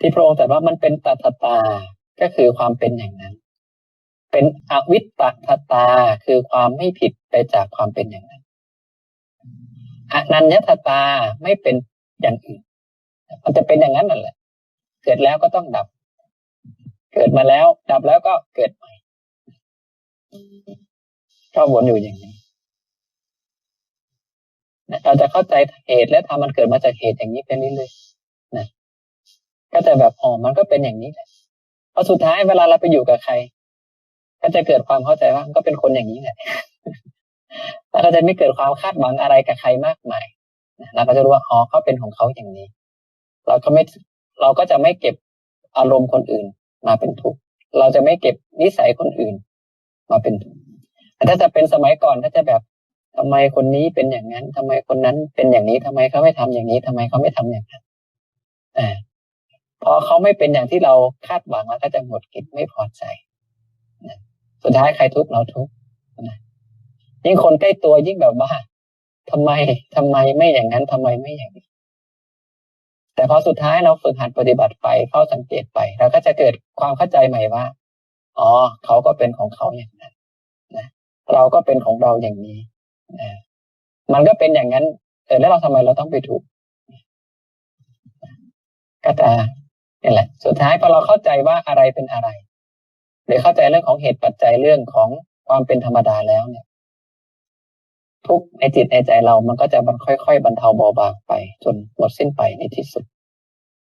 ที่พระองค์ตรัสว่ามันเป็นตัทตา ก็คือความเป็นอย่างนั้น เป็นอวิตตทตาคือความไม่ผิดไปจากความเป็นอย่างนั้นอนัญญตตาไม่เป็นอย่างอื่น มันจะเป็นอย่างนั้นนั่นแหละ เกิดแล้วก็ต้องดับ เกิดมาแล้ว ดับแล้วก็เกิดใหม่ก็วนอยู่อย่างนี้เราจะเข้าใจเหตุและทำมันเกิดมาจากเหตุอย่างนี้เป็นนี้เลย ก็จะแบบอ๋อมันก็เป็นอย่างนี้แหละพอสุดท้ายเวลาเราไปอยู่กับใคร ก็จะเกิดความเข้าใจว่ามันก็เป็นคนอย่างนี้แหละแล้วก็จะไม่เกิดความคาดหวังอะไรกับใครมากมายเราก็จะรู้ว่าอ๋อเขาเป็นของเขาอย่างนี้ เราก็ไม่เราก็จะไม่เก็บอารมณ์คนอื่นมาเป็นทุกข์เราจะไม่เก็บนิสัยคนอื่น มาเป็นทุกข์ถ้าจะเป็นสมัยก่อนก็จะแบบทำไมคนนี้เป็นอย่างนั้นทำไมคนนั้นเป็นอย่างนี้ทำไมเขาไม่ทำอย่างนี้ทำไมเขาไม่ทำอย่างนั้น พอเขาไม่เป็นอย่างที่เราคาดหวังแล้วก็จะหมดกิจไม่พอใจนะสุดท้ายใครทุกข์เราทุกข์นะยิ่งคนใกล้ตัวยิ่งแบบว่าทำไมทำไมไม่อย่างนั้นทำไมไม่อย่างนี้ แต่พอสุดท้ายเราฝึกหัดปฏิบัติไปเฝ้าสังเกตไปเราก็จะเกิดความเข้าใจใหม่ว่าอ๋อเขาก็เป็นของเขาอย่างนั้นนะเราก็เป็นของเราอย่างนี้นะมันก็เป็นอย่างนั้นเออแล้วเราทำไมเราต้องไปถูกก็จะ นี่แหละ สุดท้ายพอเราเข้าใจว่าอะไรเป็นอะไรหรือเข้าใจเรื่องของเหตุปัจจัยเรื่องของความเป็นธรรมดาแล้วเนี่ย ทุกในจิตในใจเรามันก็จะมันค่อยๆบรรเทาเบาบางไป จนหมดสิ้นไปในที่สุด